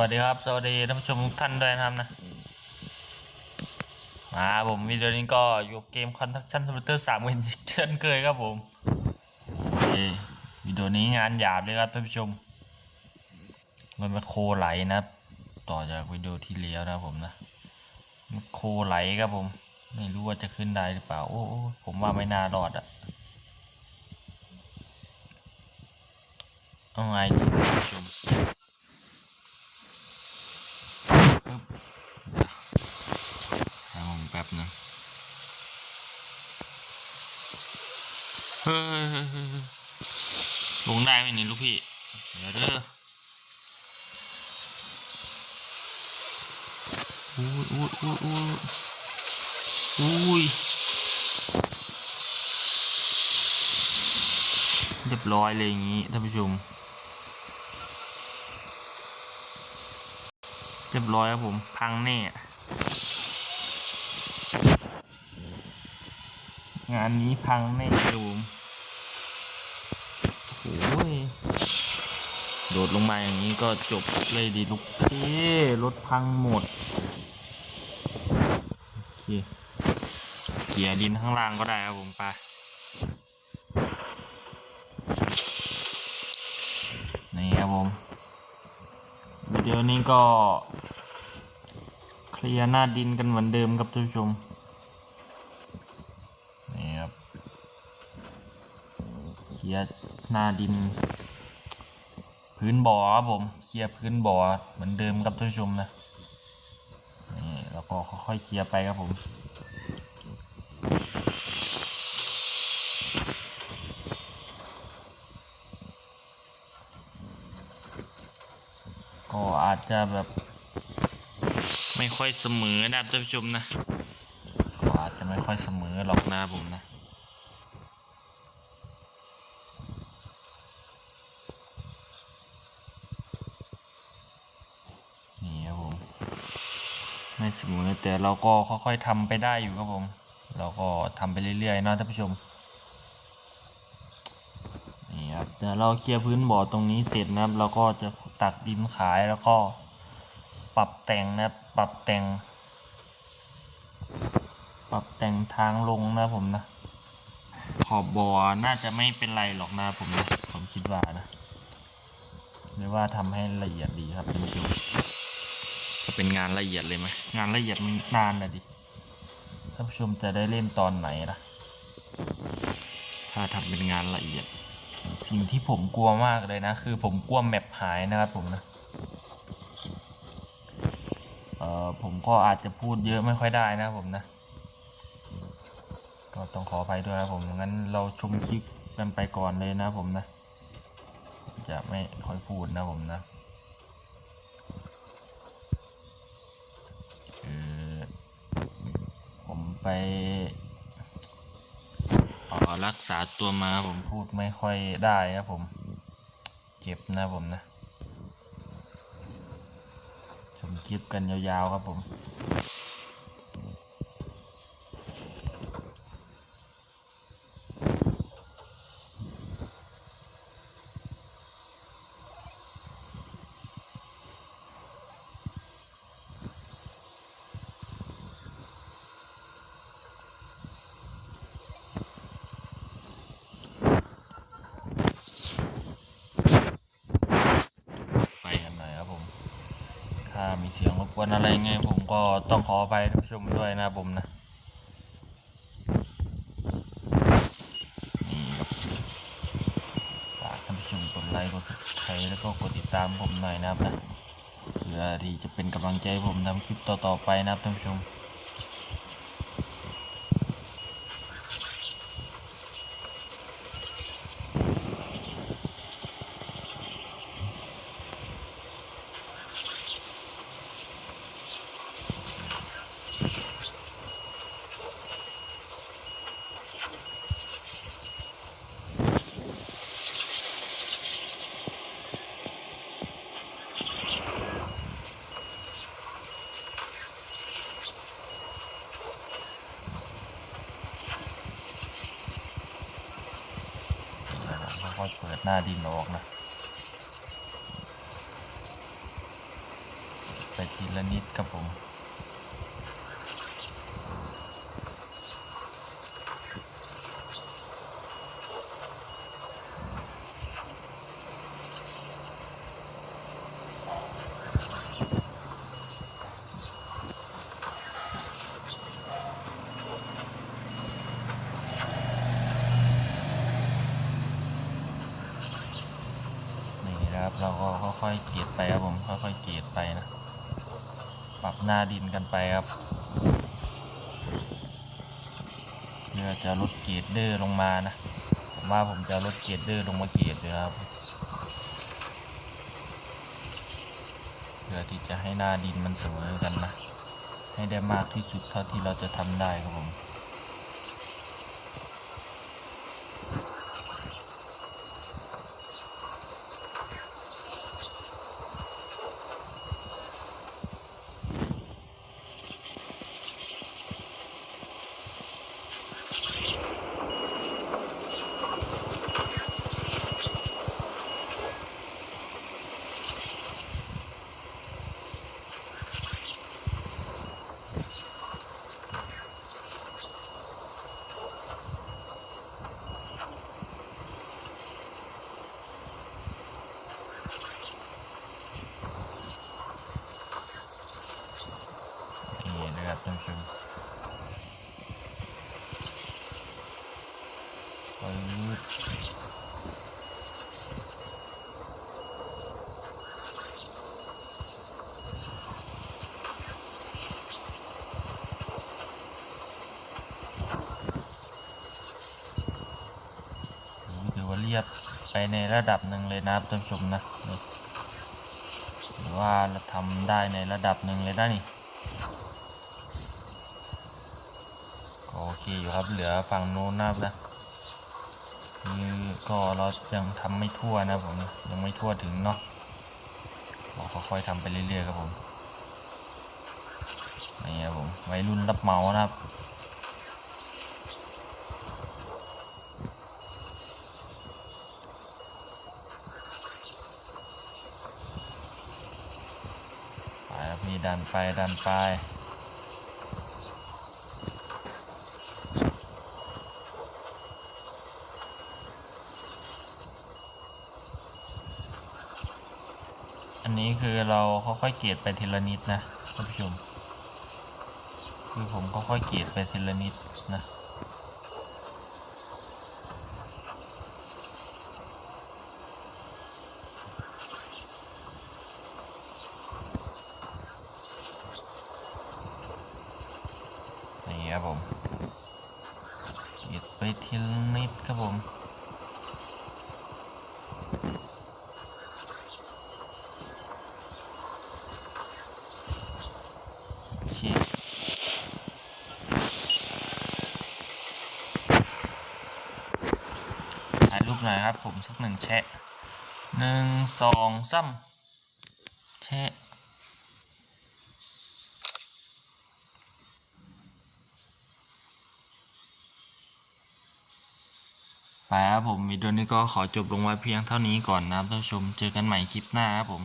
วัสดีครับ สวัสดีท่านผู้ชมทุกท่านด้วยนะครับนะมาผมวิดีโอนี้ก็อยู่เกม Construction Simulator 3เหมือนเช่นเคยครับผมวิดีโอนี้งานหยาบเลยครับท่านผู้ชมมันมาโคไหลนะครับต่อจากวิดีโอที่แล้วนะผมนะมโคไหลครับผม ไม่รู้ว่าจะขึ้นได้หรือเปล่าโอ้โอ้ผมว่าไม่น่ารอดอะเอาไงดีท่านผู้ชม ปึ๊บให้ผมแป๊บนึงเฮ้ยเฮ้ยเฮ้ยเฮ้ย ลงได้ไหมนี่ลูกพี่ เดี๋ยวเด้ออุ้ยอุ้ยอุ้ยอุ้ยอุ้ยเรียบร้อยเลยอย่างนี้ท่านผู้ชม เรียบร้อยครับผม พังแน่ งานนี้พังแน่ครับผมโอ้ย โดดลงมาอย่างนี้ก็จบเลยดีลูกพี่รถพังหมด โอเค เกียร์ดินข้างล่างก็ได้ครับผมไปนี่ครับผมวิดีโอนี้ก็ เคลียร์หน้าดินกันเหมือนเดิมครับท่านผู้ชม นี่ครับ เคลียร์หน้าดิน พื้นบ่อครับผมเคลียร์พื้นบ่อเหมือนเดิมครับท่านผู้ชมนะนี่แล้วก็ค่อยๆเคลียร์ไปครับผมก็อาจจะแบบ ไม่ค่อยเสมอนะครับท่านผู้ชมนะก็อาจจะไม่ค่อยเสมอหรอกนะผมนะ นี่ครับผม ไม่เสมอแต่เราก็ค่อยๆทำไปได้อยู่ครับผม เราก็ทำไปเรื่อยๆนะท่านผู้ชมนี่ครับเดี๋ยวเราเคลียร์พื้นบ่อตรงนี้เสร็จนะครับเราก็จะตักดินขายแล้วก็ปรับแต่งนะครับปรับแต่ง ปรับแต่งทางลงนะผมนะ ขอบบ่อน่าจะไม่เป็นไรหรอกนะผมนะผมคิดว่านะหรือว่าทำให้ละเอียดดีครับท่านผู้ชม เป็นงานละเอียดเลยไหมงานละเอียดมันนานนะดิท่านผู้ชมจะได้เล่นตอนไหนล่ะ ถ้าทำเป็นงานละเอียด สิ่งที่ผมกลัวมากเลยนะ คือผมกลัวแมปหายนะครับผมนะเอ่อผมก็อาจจะพูดเยอะไม่ค่อยได้นะครับผมนะ ก็ต้องขออภัยด้วยครับผมงั้นเราชมคลิปกันไปก่อนเลยนะครับผมนะ จะไม่ค่อยพูดนะผมนะคือผม ไปรักษาตัวมาผมพูดไม่ค่อยได้ครับผม เจ็บนะผมนะ ชมคลิปกันยาวๆครับผม ไปกันหน่อยครับผม ถ้ามีเสียงรบ กวนอะไรไงผมก็ต้องขอไปท่านผู้ชมด้วยนะผมนะฝากท่านผู้ชมกดไลค์กดซับสไครต์แล้วก็กดติดตามผมหน่อยนะครับนะเพื่อที่จะเป็นกำลังใจผมทำคลิปต่อๆไปนะครับท่านผู้ชม หน้าดินออกนะ ไปทีละนิดครับผม ค่อยๆเกลียดไปนะ ปรับหน้าดินกันไปครับ เพื่อจะลดเกรดเดอร์ลงมานะ ผมว่าผมจะลดเกรดเดอร์ลงมาเกรดเลยนะครับเพื่อที่จะให้หน้าดินมันเสมอกันนะ ให้ได้มากที่สุดเท่าที่เราจะทำได้ครับผม นี่นะครับท่านผู้ชมปึ๊บโอ้โห ถือว่าเรียบไปในระดับหนึ่งเลยนะครับท่านผู้ชมนะนี่ถือว่าเราทำได้ในระดับหนึ่งเลยนะนี่โอเคอยู่ครับเหลือฝั่งโน้นนะครับนะ นี่ก็เรายังทำไม่ทั่วนะผมยังไม่ทั่วถึงเนาะเราค่อยๆทำไปเรื่อยๆครับผมนี่ครับผมวัยรุ่นรับเมานะครับไปครับพี่ดันไปดันไป อันนี้คือเราค่อยๆเกลียดไปทีละนิดนะท่านผู้ชม คือผมก็ค่อยๆเกลียดไปทีละนิดนะนี่ครับผมเกลียดไปทีละนิดครับผม โอเคถ่ายรูป หน่อยครับผมสักหนึ่งแชะหนึ่งสองซ้ำแชะไปครับผมวิดีโอนี้ก็ขอจบลงไว้เพียงเท่านี้ก่อนนะครับท่านผู้ชมเจอกันใหม่คลิปหน้าครับผม